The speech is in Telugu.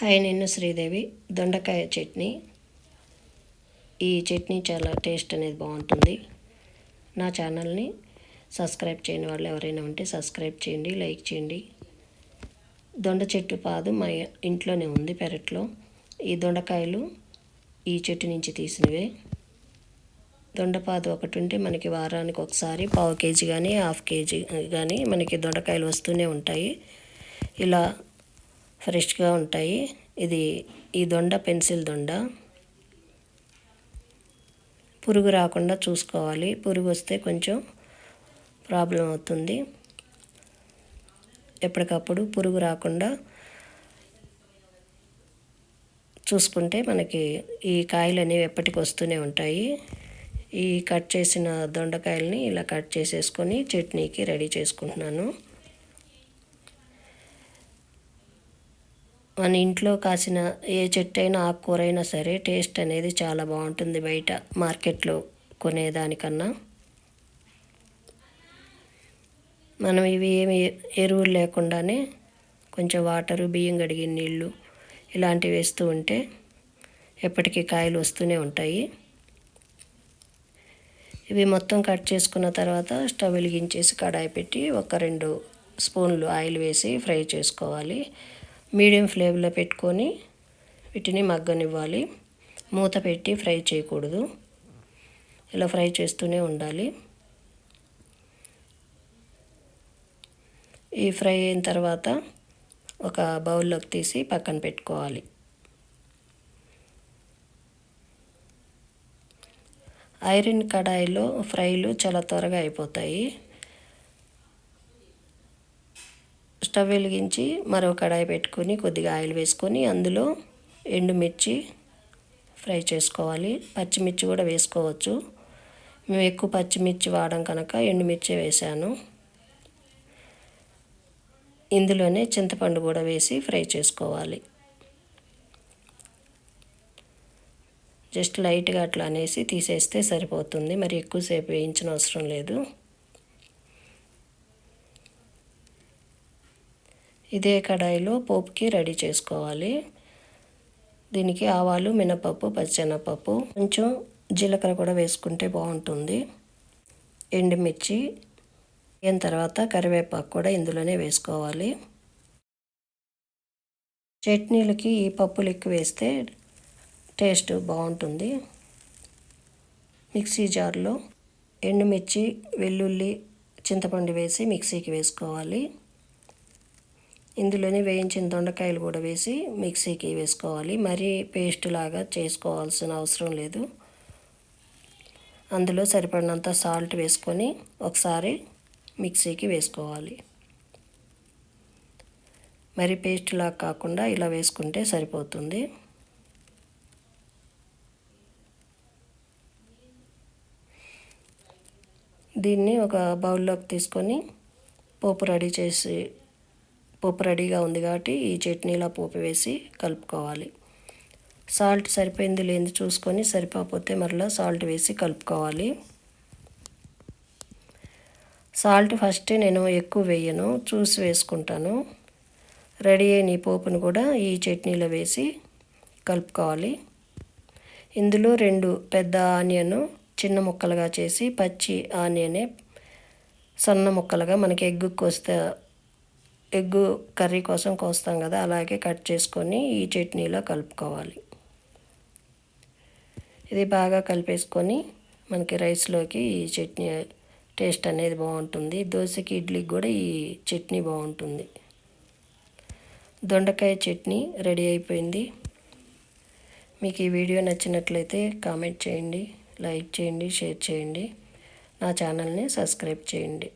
హాయ్ నేను శ్రీదేవి. దొండకాయ చట్నీ. ఈ చట్నీ చాలా టేస్ట్ అనేది బాగుంటుంది. నా ఛానల్ని సబ్స్క్రైబ్ చేయని వాళ్ళు ఎవరైనా ఉంటే సబ్స్క్రైబ్ చేయండి లైక్ చేయండి. దొండ చెట్టు పాదు మా ఇంట్లోనే ఉంది పెరట్లో. ఈ దొండకాయలు ఈ చెట్టు నుంచి తీసినవే. దొండపాదు ఒకటి ఉంటే మనకి వారానికి ఒకసారి పావు కేజీ కానీ హాఫ్ కేజీ కానీ మనకి దొండకాయలు వస్తూనే ఉంటాయి. ఇలా ఫ్రెష్గా ఉంటాయి. ఇది ఈ దొండ పెన్సిల్ దొండ. పురుగు రాకుండా చూసుకోవాలి. పురుగు వస్తే కొంచెం ప్రాబ్లం అవుతుంది. ఎప్పటికప్పుడు పురుగు రాకుండా చూసుకుంటే మనకి ఈ కాయలు అనేవి ఎప్పటికి వస్తూనే ఉంటాయి. ఈ కట్ చేసిన దొండకాయలని ఇలా కట్ చేసేసుకొని చట్నీకి రెడీ చేసుకుంటున్నాను. మన ఇంట్లో కాసిన ఏ చెట్టు అయినా ఆకుకూర అయినా సరే టేస్ట్ అనేది చాలా బాగుంటుంది బయట మార్కెట్లో కొనేదానికన్నా. మనం ఇవి ఏమి ఎరువులు లేకుండానే కొంచెం వాటరు బియ్యం కడిగిన నీళ్ళు ఇలాంటివి వేస్తూ ఉంటే ఎప్పటికీ కాయలు వస్తూనే ఉంటాయి. ఇవి మొత్తం కట్ చేసుకున్న తర్వాత స్టవ్ వెలిగించేసి కడాయి పెట్టి ఒక రెండు స్పూన్లు ఆయిల్ వేసి ఫ్రై చేసుకోవాలి. మీడియం ఫ్లేమ్లో పెట్టుకొని వీటిని మగ్గనివ్వాలి. మూత పెట్టి ఫ్రై చేయకూడదు. ఇలా ఫ్రై చేస్తూనే ఉండాలి. ఈ ఫ్రై అయిన తర్వాత ఒక బౌల్లోకి తీసి పక్కన పెట్టుకోవాలి. ఐరన్ కడాయిలో ఫ్రైలు చాలా త్వరగా అయిపోతాయి. స్టవ్ వెలిగించి మరో కడాయి పెట్టుకొని కొద్దిగా ఆయిల్ వేసుకొని అందులో ఎండుమిర్చి ఫ్రై చేసుకోవాలి. పచ్చిమిర్చి కూడా వేసుకోవచ్చు. మేము ఎక్కువ పచ్చిమిర్చి వాడడం కనుక ఎండుమిర్చి వేసాను. ఇందులోనే చింతపండు కూడా వేసి ఫ్రై చేసుకోవాలి. జస్ట్ లైట్గా అట్లా అనేసి తీసేస్తే సరిపోతుంది. మరి ఎక్కువసేపు వేయించిన అవసరం లేదు. ఇదే కడాయిలో పోపుకి రెడీ చేసుకోవాలి. దీనికి ఆవాలు మినపప్పు పచ్చెనపప్పు కొంచెం జీలకర్ర కూడా వేసుకుంటే బాగుంటుంది. ఎండుమిర్చి అయిన తర్వాత కరివేపాకు కూడా ఇందులోనే వేసుకోవాలి. చట్నీలకి ఈ పప్పులు ఎక్కువ వేస్తే టేస్ట్ బాగుంటుంది. మిక్సీ జార్లో ఎండుమిర్చి వెల్లుల్లి చింతపండు వేసి మిక్సీకి వేసుకోవాలి. ఇందులోనే వేయించిన దొండకాయలు కూడా వేసి మిక్సీకి వేసుకోవాలి. మరీ పేస్ట్ లాగా చేసుకోవాల్సిన అవసరం లేదు. అందులో సరిపడినంత సాల్ట్ వేసుకొని ఒకసారి మిక్సీకి వేసుకోవాలి. మరి పేస్ట్ లాగా కాకుండా ఇలా వేసుకుంటే సరిపోతుంది. దీన్ని ఒక బౌల్లోకి తీసుకొని పోపు రెడీ చేసి పోపు రెడీగా ఉంది కాబట్టి ఈ చట్నీలో పోపు వేసి కలుపుకోవాలి. సాల్ట్ సరిపోయింది లేని చూసుకొని సరిపోతే మరలా సాల్ట్ వేసి కలుపుకోవాలి. సాల్ట్ ఫస్ట్ నేను ఎక్కువ వేయను చూసి వేసుకుంటాను. రెడీ అయిన ఈ పోపును కూడా ఈ చట్నీలో వేసి కలుపుకోవాలి. ఇందులో రెండు పెద్ద ఆనియన్ చిన్న ముక్కలుగా చేసి పచ్చి ఆనియనే సన్న ముక్కలుగా మనకి ఎగ్గుకు వస్తే ఎగ్గు కర్రీ కోసం కోస్తాం కదా అలాగే కట్ చేసుకొని ఈ చట్నీలో కలుపుకోవాలి. ఇది బాగా కలిపేసుకొని మనకి రైస్లోకి ఈ చట్నీ టేస్ట్ అనేది బాగుంటుంది. దోశకి ఇడ్లీకి కూడా ఈ చట్నీ బాగుంటుంది. దొండకాయ చట్నీ రెడీ అయిపోయింది. మీకు ఈ వీడియో నచ్చినట్లయితే కామెంట్ చేయండి లైక్ చేయండి షేర్ చేయండి. నా ఛానల్ని సబ్స్క్రైబ్ చేయండి.